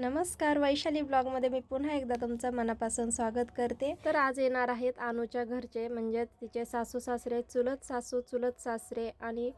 नमस्कार वैशाली ब्लॉगमध्ये मी पुन्हा एकदा तुमचं मनापासून स्वागत करते. तर आज येणार आहेत अनुच्या घरचे म्हणजे तिचे सासू सासरे चुलत सासू चुलत सासरे आणि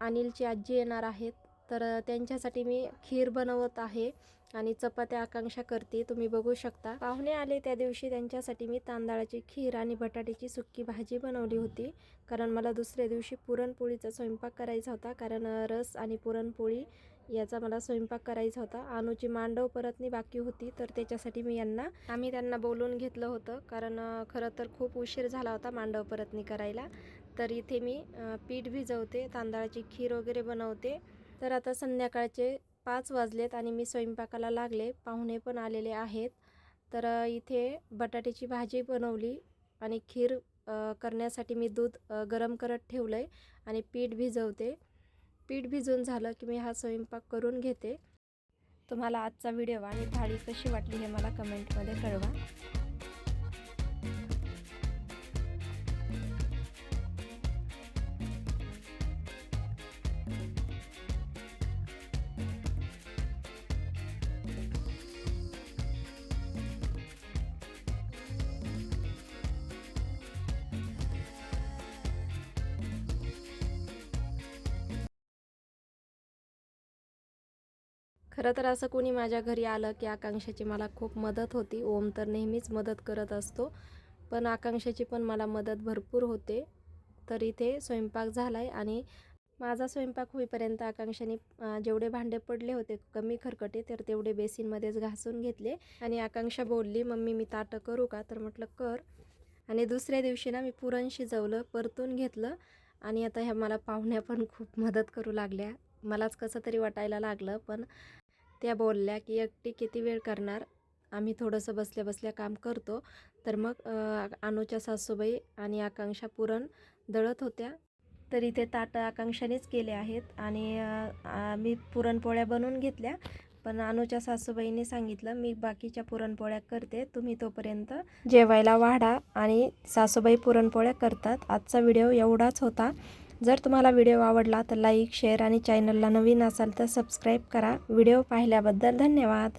अनिलची आजी येणार आहेत. तर त्यांच्यासाठी मी खीर बनवत आहे आणि चपात्या आकांक्षा करते. तुम्ही बघू शकता. पाहुणे आले त्या दिवशी त्यांच्यासाठी मी तांदळाची खीर आणि बटाट्याची सुक्की भाजी बनवली होती. कारण मला दुसऱ्या दिवशी पुरणपोळीचा स्वयंपाक करायचा होता. कारण रस आणि पुरणपोळी याचा मला स्वयंपाक करायचा होता. अनुची मांडव परतनी बाकी होती. तर त्याच्यासाठी मी यांना आम्ही त्यांना बोलून घेतलं होतं. कारण खरं तर खूप उशीर झाला होता मांडव परतनी करायला. तर इथे मी पीठ भिजवते तांदळाची खीर वगैरे बनवते. तर आता संध्याकाळचे पाच वाजलेत आणि मी स्वयंपाकाला लागले. पाहुणे पण आलेले आहेत. तर इथे बटाट्याची भाजी बनवली आणि खीर करण्यासाठी मी दूध गरम करत ठेवलं आहे आणि पीठ भिजवते. पीठ भिजून झालं की मी हा स्वयंपाक करून घेते. तुम्हाला आजचा व्हिडिओ आणि थाळी कशी वाटली हे मला कमेंटमध्ये कळवा. खरं तर असं कोणी माझ्या घरी आलं की आकांक्षाची मला खूप मदत होती. ओम तर नेहमीच मदत करत असतो. पण आकांक्षाची पण मला मदत भरपूर होते. तर इथे स्वयंपाक झाला आहे आणि माझा स्वयंपाक होईपर्यंत आकांक्षाने जेवढे भांडे पडले होते कमी खरकटे तर तेवढे बेसिनमध्येच घासून घेतले. आणि आकांक्षा बोलली मम्मी मी ताटं करू का? तर म्हटलं कर. आणि दुसऱ्या दिवशी ना मी पुरण शिजवलं परतून घेतलं आणि आता ह्या मला पाहुण्या पण खूप मदत करू लागल्या. मलाच कसं तरी वाटायला लागलं पण त्या बोलल्या की एकटी किती वेळ करणार? आम्ही थोडंसं बसल्या बसल्या काम करतो. तर मग अनुच्या सासूबाई आणि आकांक्षा पुरण दळत होत्या. तर इथे ताटं आकांक्षानेच केले आहेत आणि मी पुरणपोळ्या बनवून घेतल्या. पण अनुच्या सासूबाईंनी सांगितलं मी बाकीच्या पुरणपोळ्या करते तुम्ही तोपर्यंत जेवायला वाढा. आणि सासूबाई पुरणपोळ्या करतात. आजचा व्हिडिओ एवढाच होता. जर तुम्हाला व्हिडिओ आवडला तर लाईक शेअर आणि चॅनलला नवीन असाल तर सबस्क्राईब करा. व्हिडिओ पाहिल्याबद्दल धन्यवाद.